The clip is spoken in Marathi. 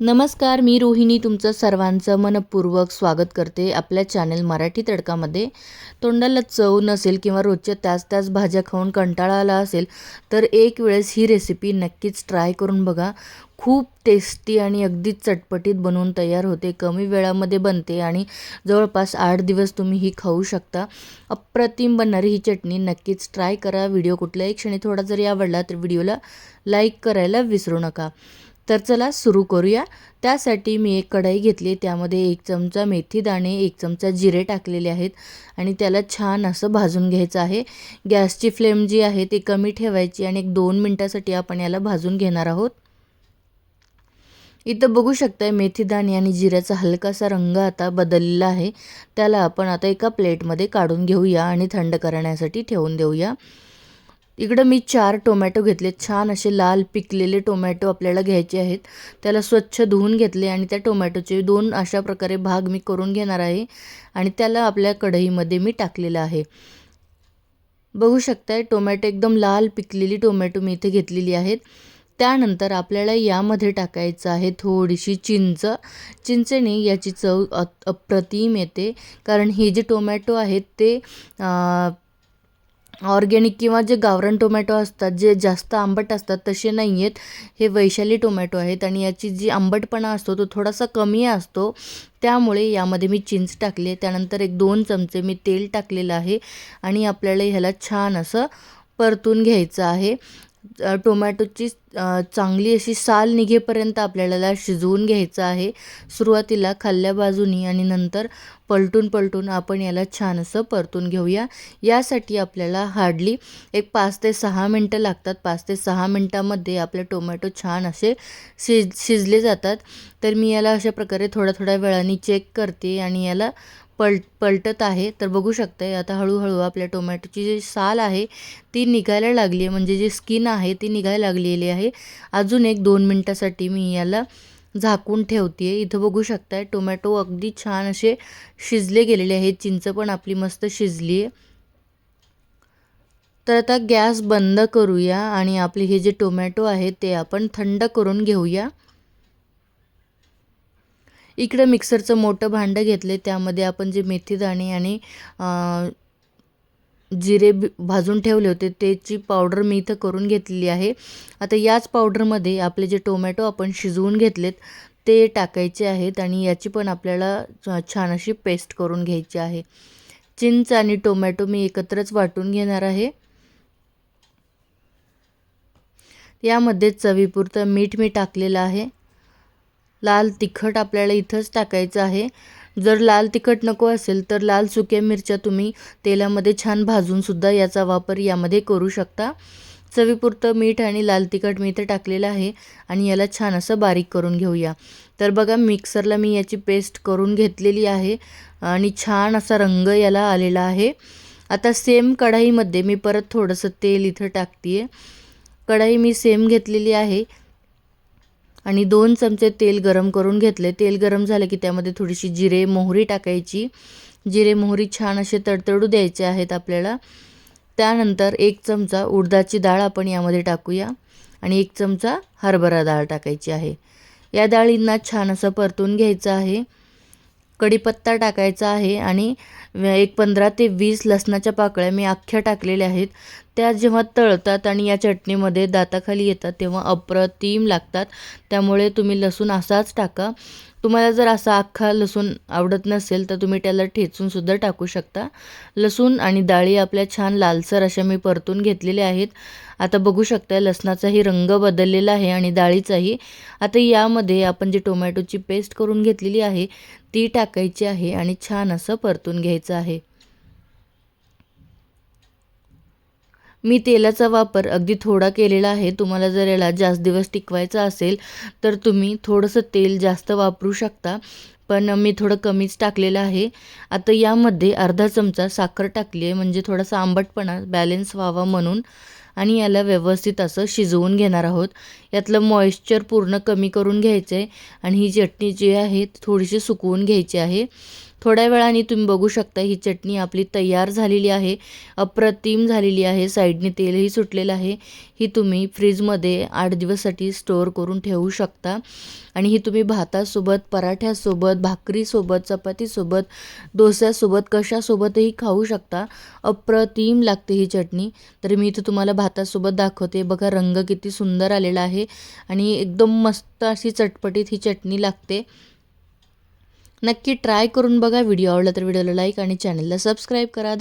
नमस्कार मी रोहिणी. तुमचं सर्वांचं मनपूर्वक स्वागत करते आपल्या चॅनल मराठी तडकामध्ये. तोंडाला चव नसेल किंवा रोजच्या त्याच त्याच भाज्या खाऊन कंटाळा आला असेल तर एक वेळेस ही रेसिपी नक्कीच ट्राय करून बघा. खूप टेस्टी आणि अगदी चटपटीत बनवून तयार होते. कमी वेळामध्ये बनते आणि जवळपास आठ दिवस तुम्ही ही खाऊ शकता. अप्रतिम बनणारी ही चटणी नक्कीच ट्राय करा. व्हिडिओ कुठल्याही क्षणी थोडा जरी आवडला तर व्हिडिओला लाईक करायला विसरू नका. तर चला सुरू करूया. त्यासाठी मी एक कढाई घेतली त्यामध्ये एक चमचा मेथी दाणे एक चमचा जिरे टाकलेले आहेत आणि त्याला छान असं भाजून घ्यायचं आहे. गॅसची फ्लेम जी आहे ती कमी ठेवायची आणि एक दोन मिनटासाठी आपण याला भाजून घेणार आहोत. इथं बघू शकताय मेथी दाणे आणि जिऱ्याचा हलकासा रंग आता बदललेला आहे. त्याला आपण आता एका प्लेटमध्ये काढून घेऊया आणि थंड करण्यासाठी ठेवून देऊया. इकडं मी चार टोमॅटो घेतले. छान असे लाल पिकलेले टोमॅटो आपल्याला घ्यायचे आहेत. त्याला स्वच्छ धुवून घेतले आणि त्या टोमॅटोचे दोन अशा प्रकारे भाग मी करून घेणार आहे आणि त्याला आपल्या कढईमध्ये मी टाकलेलं आहे. बघू शकताय टोमॅटो एकदम लाल पिकलेली टोमॅटो मी इथे घेतलेली आहेत. त्यानंतर आपल्याला यामध्ये टाकायचं आहे थोडीशी चिंच. चिंचेने याची चव अप्रतिम येते. कारण हे जे टोमॅटो आहेत ते ऑर्गेनिक किंवा जे गावरान टोमॅटो असतात जे जास्त आंबट असतात तसे नाही आहेत हे वैशाली टोमॅटो आहेत आणि याची जी आंबटपणा असतो तो थोडासा कमी असतो. त्यामुळे यामध्ये मी चिंच टाकले त्यानंतर एक दोन चमचे मी तेल टाकलेलं आहे आणि आपल्याला ह्याला छान असं परतून घ्यायचं आहे. टोमॅटोची चांगली अशी साल निघेपर्यंत आपल्याला शिजवून घ्यायचं आहे. सुरुवातीला खाल्ल्या बाजूनी आणि नंतर पलटून पलटून आपण याला छान असं परतून घेऊया. यासाठी आपल्याला हार्डली एक पाच ते सहा मिनटं लागतात. पाच ते सहा मिनटामध्ये आपले टोमॅटो छान असे शिज शिजले जातात. तर मी याला अशा प्रकारे थोड्या थोड्या वेळाने चेक करते आणि याला पल पलटत आहे. तर बघू शकताय आता हळूहळू आपल्या टोमॅटोची जी साल आहे ती निघायला लागली आहे म्हणजे जी स्किन आहे ती निघायला लागलेली आहे. अजून एक दोन मिनटासाठी मी याला झाकून ठेवते आहे इथं बघू शकताय टोमॅटो अगदी छान असे शिजले गेलेले आहेत. चिंच पण आपली मस्त शिजली आहे तर आता गॅस बंद करूया आणि आपले हे जे टोमॅटो आहे ते आपण थंड करून घेऊया. इकडं मिक्सरचं मोठं भांडं घेतले त्यामध्ये आपण जे मेथीदाणे आणि जिरे भाजून ठेवले होते त्याची पावडर मी इथं करून घेतलेली आहे. आता याच पावडरमध्ये आपले जे टोमॅटो आपण शिजवून घेतलेत ते टाकायचे आहेत आणि याची पण आपल्याला छान अशी पेस्ट करून घ्यायची आहे. चिंच आणि टोमॅटो मी एकत्रच वाटून घेणार आहे. यामध्ये चवीपुरतं मीठ मी टाकलेलं आहे. लाल तिखट आपल्याला इथंच टाकायचं आहे. जर लाल तिखट नको असेल तर लाल सुक्या मिरच्या तुम्ही तेलामध्ये छान भाजूनसुद्धा याचा वापर यामध्ये करू शकता. चवीपुरतं मीठ आणि लाल तिखट मी इथं टाकलेलं आहे आणि याला छान असं बारीक करून घेऊया. तर बघा मिक्सरला मी याची पेस्ट करून घेतलेली आहे आणि छान असा रंग याला आलेला आहे. आता सेम कढाईमध्ये मी परत थोडंसं तेल इथं टाकते आहे कढाई मी सेम घेतलेली आहे. आणि दोन चमचे तेल गरम करून घेतले. तेल गरम झालं की त्यामध्ये थोडीशी जिरे मोहरी टाकायची. जिरे मोहरी छान असे तडतडू द्यायचे आहेत आपल्याला. त्यानंतर एक चमचा उडदाची डाळ आपण यामध्ये टाकूया. आणि एक चमचा हरभरा डाळ टाकायची आहे. या डाळींना छान असं परतून घ्यायचं आहे. कढीपत्ता टाकायचा आहे आणि एक पंधरा ते वीस लसणाच्या पाकळ्या मी अख्ख्या टाकलेल्या आहेत. त्या जेव्हा तळतात आणि या चटणीमध्ये दाताखाली येतात तेव्हा अप्रतिम लागतात. त्यामुळे तुम्ही लसूण असाच टाका. तुम्हाला जर असा अख्खा लसूण आवडत नसेल तर तुम्ही त्याला ठेचूनसुद्धा टाकू शकता. लसूण आणि डाळी आपल्या छान लालसर अशा मी परतून घेतलेल्या आहेत. आता बघू शकता लसणाचाही रंग बदललेला आहे आणि डाळीचाही. आता यामध्ये आपण जे टोमॅटोची पेस्ट करून घेतलेली आहे ती टाकायची आहे आणि छान असं परतून घ्यायचं आहे. मी तेलाचा वापर अगदी थोडा केलेला आहे. तुम्हाला जर याला जास्त दिवस टिकवायचा असेल तर तुम्ही थोडंसं तेल जास्त वापरू शकता. पण मी थोडं कमीच टाकलेलं आहे. आता यामध्ये अर्धा चमचा साखर टाकली आहे. म्हणजे थोडासा आंबटपणा बॅलेन्स व्हावा म्हणून. आणि याला व्यवस्थित असं शिजवून घेणार आहोत. यातलं मॉइश्चर पूर्ण कमी करून घ्यायचं आहे आणि ही चटणी जी आहे थोडीशी सुकवून घ्यायची आहे. थोड्या वेळाने तुम्ही बघू शकता ही चटणी आपली तयार झालेली आहे अप्रतिम झालेली आहे साईडने तेलही सुटलेलं आहे. ही तुम्ही फ्रीजमध्ये आठ दिवससाठी स्टोअर करून ठेवू शकता. आणि ही तुम्ही भातासोबत पराठ्यासोबत भाकरीसोबत चपातीसोबत डोस्यासोबत कशासोबतही खाऊ शकता. अप्रतिम लागते ही चटणी. तर मी इथं तुम्हाला भातासोबत दाखवते. बघा रंग किती सुंदर आलेला आहे. आणि एकदम मस्त अशी चटपटीत ही चटणी लागते. नक्की ट्राय करून बघा. व्हिडिओ आवडला तर व्हिडिओला लाईक आणि चॅनलला सबस्क्राईब करा.